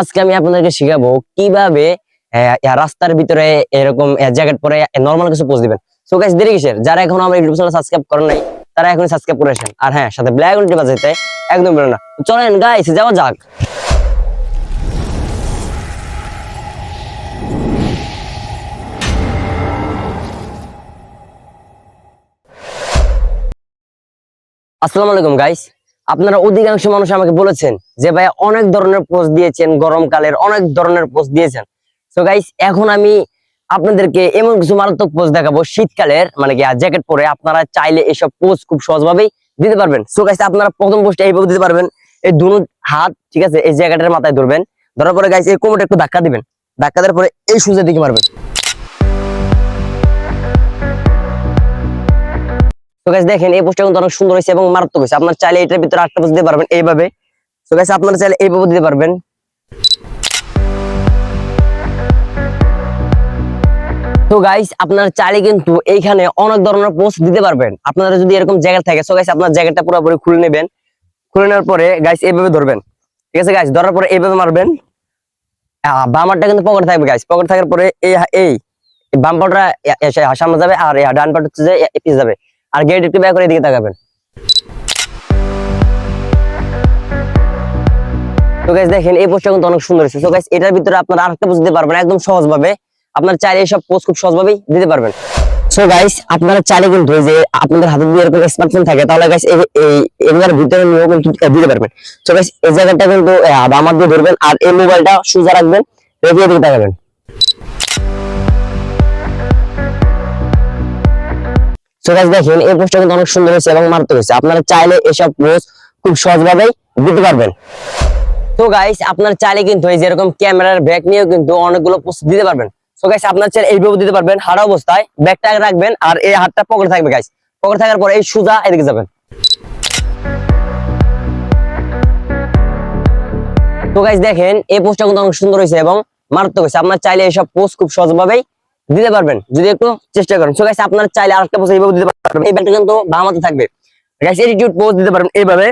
আজকে আমি আপনাদেরকে শেখাবো কীভাবে রাস্তার ভিতরে এরকম জ্যাকেট পরে নরমাল কিছু পোজ দিবেন। সো গাইস দেরি কিসের? যারা এখনও আমার ইউটিউব চ্যানেল সাবস্ক্রাইব করেন নাই, তারা এখন সাবস্ক্রাইব করে আসেন। আর হ্যাঁ সাথে ব্ল্যাক উল্টি বাজাইতে একদম না। চলেন গাইস যাওয়া যাক। আসসালামু আলাইকুম গাইস আপনারা অধিকাংশ মানুষ আমাকে বলেছেন যে, ভাই, অনেক ধরনের পোস্ট দিয়েছেন গরমকালের অনেক ধরনের পোস্ট দিয়েছেন। সো গাইস এখন আমি আপনাদেরকে এমন কিছু মারাত্মক পোস্ট দেখাবো। শীতকালের মানে কি জ্যাকেট পরে আপনারা চাইলে এসব পোস্ট খুব সহজভাবেই দিতে পারবেন। সো গাইস আপনারা প্রথম পোস্টে এইভাবে দিতে পারবেন। এই দুনো হাত, ঠিক আছে, এই জ্যাকেটের মাথায় ধরবেন। ধরার পরে গাইস এই কোমরটা একটু ধাক্কা দিবেন। ধাক্কা দেওয়ার পরে এই সুজের দিকে মারবেন। তো গাইস দেখেন, এই পোস্টটা কিন্তু অনেক সুন্দর হয়েছে এবং মারাত্মক হয়েছে। আপনার চাইলে এটার ভিতরে আটটা পোস্ট দিতে পারবেন এইভাবে। তো গাইস আপনারা চাইলে এইভাবে দিতে পারবেন। তো গাইস আপনারা চাইলে কিন্তু এইখানে অনেক ধরনের পোস্ট দিতে পারবেন। আপনারা যদি এরকম জ্যাকেট থাকে সো গাইস আপনার জ্যাকেটটা পুরোপুরি খুলে নেবেন। খুলে নেওয়ার পরে গাইস এইভাবে ধরবেন। ঠিক আছে গাইস ধরার পরে এইভাবে মারবেন। বামারটা কিন্তু পকেট থাকবে গাইস পকেট থাকার পরে এই এই বাম পাটা সামনে যাবে আর ডান পাট হচ্ছে যে পিছ যাবে। আর গেট একটু ব্যাক করে এদিকে তাকাবেন। তো গাইস দেখেন, এই পোস্টটা কিন্তু অনেক সুন্দর হয়েছে। তো গাইস এটার ভিতরে আপনারা আরেকটা পোস্ট দিতে পারবেন, একদম সহজভাবে। আপনার চাইলে এইসব পোস্ট খুব সহজভাবেই দিতে পারবেন। সো গাইস আপনারা চাইলে কিন্তু যে আপনাদের হাতে যদি এরকম স্মার্টফোন থাকে, তাহলে গাইস এই এগুলোর ভিতরে নিয়েও কিন্তু দিতে পারবেন। সো গাইস এই জায়গাটা কিন্তু বাম দিয়ে ধরবেন, আর এই মোবাইলটা সোজা রাখবেন, রেখে এদিকে তাকাবেন। সো গাইস দেখেন, এই পোস্টটা কিন্তু অনেক সুন্দর হয়েছে এবং মারাত্মক হয়েছে। আপনারা চাইলে এসব পোস্ট খুব সহজভাবেই দিতে পারবেন। তো গাইস আপনার চাইলে কিন্তু এই যেরকম ক্যামেরার ব্যাগ নিয়েও কিন্তু অনেকগুলো পোস্ট দিতে পারবেন। সো গাইস আপনার চাইলে এইভাবে দিতে পারবেন। হারা অবস্থায় ব্যাগটা রাখবেন আর এই হাতটা পকেটে থাকবে গাইস পকেটে থাকার পরে এই সুজা এদিকে যাবেন। তো গাইস দেখেন, এই পোস্টটা কিন্তু অনেক সুন্দর হয়েছে এবং মারাত্মক হয়েছে। আপনার চাইলে এইসব পোস্ট খুব সহজভাবেই দিতে পারবেন, যদি একটু চেষ্টা করেন। সো গাইস আপনারা চাইলে আরেকটা পোস্ট এইভাবে দিতে পারবেন। এই ব্যাগটা কিন্তু বাম হাতে থাকবে। গাইস পোস্ট দিতে পারবেন এইভাবে।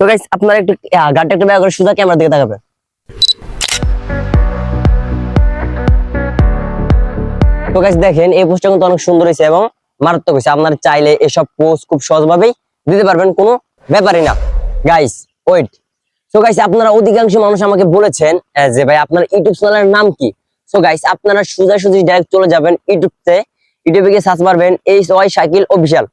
তো গাইস আপনারা একটু গাড়িটা একটু ব্যাগ করে সোজা ক্যামেরার দিকে তাকাবেন। তো দেখেন, এই পোস্টটা কিন্তু অনেক সুন্দর হয়েছে এবং মারাত্মক হয়েছে। আপনারা চাইলে এসব পোস্ট খুব সহজভাবেই দিতে পারবেন, কোনো ব্যাপারই না। গাইস ওয়েট তো গাইস আপনারা অধিকাংশ মানুষ আমাকে বলেছেন যে ভাই আপনার ইউটিউব চ্যানেলের নাম কি? সো গাইস আপনারা সোজা সুজি ডাইরেক্ট চলে যাবেন ইউটিউবতে। ইউটিউবে গিয়ে সার্চ মারবেন H Y Shakil official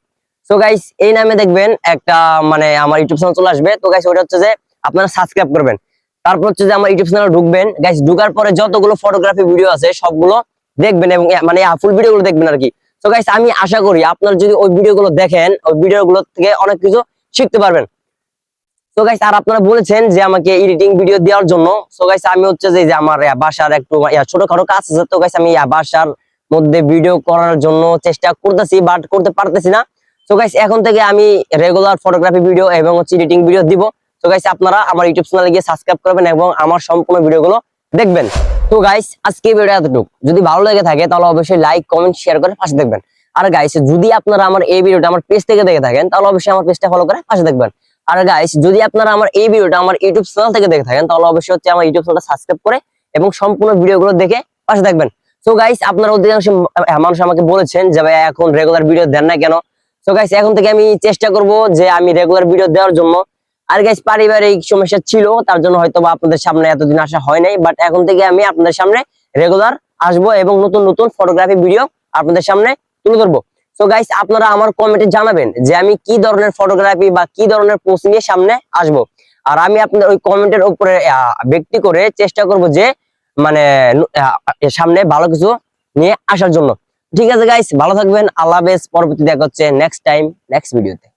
so guys এই নামে দেখবেন একটা মানে আমার ইউটিউব চ্যানেল চলে আসবে। তো গাইস ওটা হচ্ছে যে আপনারা সাবস্ক্রাইব করবেন। তারপর হচ্ছে যে আমার ইউটিউব চ্যানেল ঢুকবেন। গাইস ঢুকার পরে যতগুলো ফটোগ্রাফি ভিডিও আছে, সবগুলো দেখবেন এবং মানে ফুল ভিডিওগুলো দেখবেন আর কি তো গাইস আমি আশা করি আপনারা যদি ওই ভিডিওগুলো দেখেন, ওই ভিডিওগুলো থেকে অনেক কিছু শিখতে পারবেন। আর আপনারা গিয়ে এবং আমার সম্পূর্ণ দেখবেন। তো গাইস আজকে যদি ভালো লেগে থাকে, তাহলে অবশ্যই লাইক কমেন্ট শেয়ার করে পাশে দেখবেন। আর গাইস যদি আপনারা আমার এই ভিডিওটা আমার পেজ থেকে দেখে থাকেন, তাহলে অবশ্যই আমার পেজটা ফলো করে পাশে দেখবেন। আর গাইস যদি আপনারা আমার এই ভিডিওটা আমার ইউটিউব চ্যানেল থেকে দেখে থাকেন, তাহলে অবশ্যই হচ্ছে আমার ইউটিউব চ্যানেলটা সাবস্ক্রাইব করে এবং সম্পূর্ণ ভিডিওগুলো দেখে পাশে দেখবেন সো গাইস আপনারা অধিকাংশ মানুষ আমাকে বলেছেন যে ভাই, এখন রেগুলার ভিডিও দেন না কেন? সো গাইস এখন থেকে আমি চেষ্টা করব যে আমি রেগুলার ভিডিও দেওয়ার জন্য। আর গাইস পারিবারিক সমস্যা ছিল, তার জন্য হয়তো আপনাদের সামনে এতদিন আসা হয় নাই বাট এখন থেকে আমি আপনাদের সামনে রেগুলার আসব এবং নতুন নতুন ফটোগ্রাফি ভিডিও আপনাদের সামনে তুলে ধরবো। সো গাইস আপনারা আমার কমেন্টে জানাবেন যে আমি কি ধরনের ফটোগ্রাফি বা কি ধরনের পোস্ট নিয়ে সামনে আসব। আর আমি আপনাদের ওই কমেন্টের উপরে ব্যক্তি করে চেষ্টা করব যে মানে সামনে ভালো কিছু নিয়ে আসার জন্য। ঠিক আছে গাইস ভালো থাকবেন, আল্লাহ হাফেজ পরবর্তী দেখা হচ্ছে নেক্সট টাইম নেক্সট ভিডিওতে